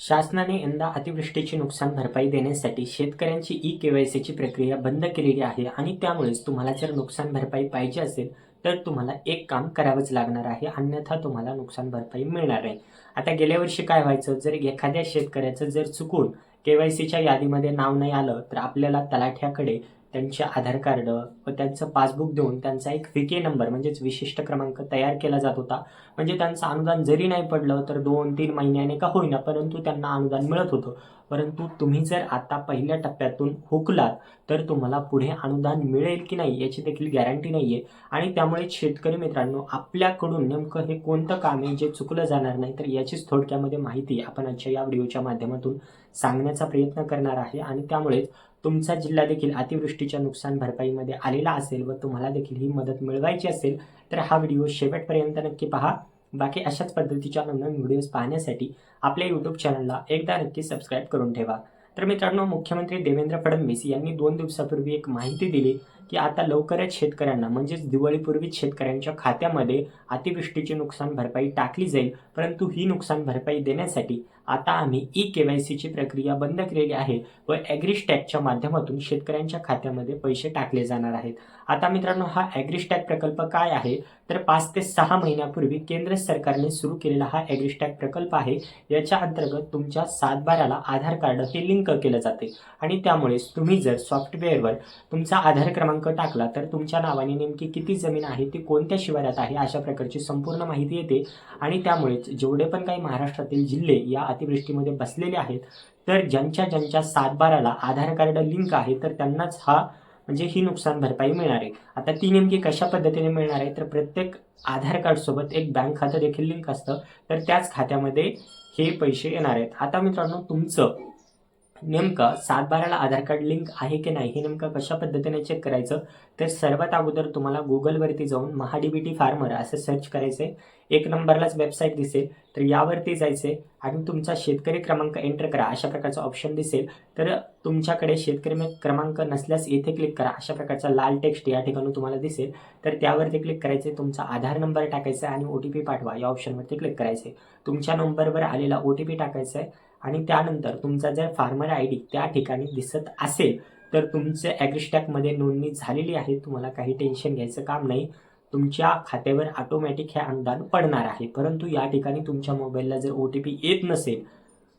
शासनाने यंदा अतिवृष्टीची नुकसान भरपाई देण्यासाठी शेतकऱ्यांची ई केवायसीची प्रक्रिया बंद केलेली आहे आणि त्यामुळेच तुम्हाला जर नुकसान भरपाई पाहिजे असेल तर तुम्हाला एक काम करावंच लागणार आहे अन्यथा तुम्हाला नुकसान भरपाई मिळणार नाही. आता गेल्या वर्षी काय व्हायचं? जर एखाद्या शेतकऱ्याचं जर चुकून केवायसीच्या यादीमध्ये नाव नाही आलं तर आपल्याला तलाठ्याकडे त्यांचे आधार कार्ड व त्यांचं पासबुक देऊन त्यांचा एक व्हीके नंबर म्हणजेच विशिष्ट क्रमांक तयार केला जात होता. म्हणजे त्यांचं अनुदान जरी नाही पडलं तर दोन तीन महिन्याने का होईना परंतु त्यांना अनुदान मिळत होतं. परंतु तुम्ही जर आता पहिल्या टप्प्यातून हुकलात तर तुम्हाला पुढे अनुदान मिळेल की नाही याची देखील गॅरंटी नाही आहे आणि त्यामुळे शेतकरी मित्रांनो आपल्याकडून नेमकं हे कोणतं काम आहे जे चुकलं जाणार नाही तर याचीच थोडक्यामध्ये माहिती आपण आजच्या या व्हिडिओच्या माध्यमातून सांगण्याचा प्रयत्न करणार आहे आणि त्यामुळेच तुमचा जिल्हा देखील अतिवृष्टीच्या नुकसान भरपाईमध्ये आलेला असेल व तुम्हाला देखील ही मदत मिळवायची असेल तर हा व्हिडिओ शेवटपर्यंत नक्की पहा. बाकी अशाच पद्धतीच्या नवनवीन व्हिडिओज पाहण्यासाठी आपल्या यूट्यूब चॅनलला एकदा नक्की सबस्क्राईब करून ठेवा. तर मित्रांनो मुख्यमंत्री देवेंद्र फडणवीस यांनी दोन दिवसापूर्वी एक माहिती दिली. की आता लवकरच शेतकऱ्यांना म्हणजेच दिवाळीपूर्वीच शेतकऱ्यांच्या खात्यामध्ये अतिवृष्टीची नुकसान भरपाई टाकली जाईल. परंतु ही नुकसान भरपाई देण्यासाठी आता आम्ही ई के वाय सीची प्रक्रिया बंद केलेली आहे व ॲग्रिस्टॅकच्या माध्यमातून शेतकऱ्यांच्या खात्यामध्ये पैसे टाकले जाणार आहेत. आता मित्रांनो हा ॲग्रिस्टॅक प्रकल्प काय आहे? तर पाच ते सहा महिन्यापूर्वी केंद्र सरकारने सुरू केलेला हा ॲग्रिस्टॅक प्रकल्प आहे. याच्या अंतर्गत तुमच्या सातबाराला आधार कार्ड हे लिंक केलं जाते. आणि त्यामुळेच तुम्ही जर सॉफ्टवेअरवर तुमचा आधार क्रमांक टाकला तर तुमच्या नावाने नेमकी किती जमीन आहे ती कोणत्या शिवारात आहे अशा प्रकारची संपूर्ण माहिती येते. आणि त्यामुळेच जेवढे पण काही महाराष्ट्रातील जिल्हे या अतिवृष्टीमध्ये बसलेले आहेत तर ज्यांच्या ज्यांच्या सातबाराला आधार कार्ड लिंक आहे तर त्यांनाच हा म्हणजे ही नुकसान भरपाई मिळणार आहे. आता ती नेमकी कशा पद्धतीने मिळणार आहे तर प्रत्येक आधार कार्डसोबत एक बँक खातं देखील लिंक असतं तर त्याच खात्यामध्ये हे पैसे येणार आहेत. आता मित्रांनो तुमचं नेमकं सातबाराला आधार कार्ड लिंक आहे की नाही हे नेमकं कशा पद्धतीने चेक करायचं? तर सर्वात अगोदर तुम्हाला गुगलवरती जाऊन महाडीबीटी फार्मर असं सर्च करायचं आहे एक नंबरलाच वेबसाईट दिसेल तर यावरती जायचे आणि तुमचा शेतकरी क्रमांक एंटर करा अशा प्रकारचा ऑप्शन दिसेल. तर तुमच्याकडे शेतकरी क्रमांक नसल्यास येथे क्लिक करा अशा प्रकारचा लाल टेक्स्ट या ठिकाणी तुम्हाला दिसेल. तर त्यावरती क्लिक करायचे तुमचा आधार नंबर टाकायचा आहे आणि ओ टी पी पाठवा या ऑप्शनवरती क्लिक करायचे तुमच्या नंबरवर आलेला ओ टी पी टाकायचा आहे आणि त्यानंतर तुमचा जर फार्मर आय डी त्या ठिकाणी दिसत असेल तर तुमचं ॲग्रिस्टॅकमध्ये नोंदणी झालेली आहे. तुम्हाला काही टेन्शन घ्यायचं काम नाही. तुमच्या खात्यावर ऑटोमॅटिक हे अनुदान पडणार आहे. परंतु या ठिकाणी तुमच्या मोबाईलला जर ओ टी पी येत नसेल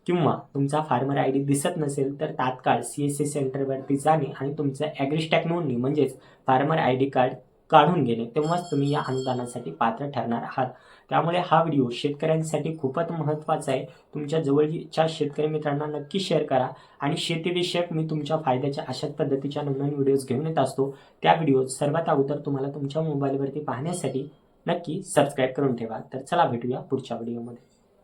किंवा तुमचा फार्मर आय डी दिसत नसेल तर तात्काळ सी एस सी सेंटरवरती जाणे आणि तुमचं ॲग्रिस्टॅक नोंदणी म्हणजेच फार्मर आय डी कार्ड काढून घेणे तेव्हाच तुम्ही या अनुदानासाठी पात्र ठरणार आहात. त्यामुळे हा व्हिडिओ शेतकऱ्यांसाठी खूपच महत्त्वाचा आहे. तुमच्या जवळच्या शेतकरी मित्रांना नक्की शेअर करा आणि शेतीविषयक मी तुमच्या फायद्याच्या अशाच पद्धतीच्या नवीन व्हिडिओज घेऊन येत असतो. त्या व्हिडिओ सर्वात अगोदर तुम्हाला तुमच्या मोबाईलवरती पाहण्यासाठी नक्की सबस्क्राईब करून ठेवा. तर चला भेटूया पुढच्या व्हिडिओमध्ये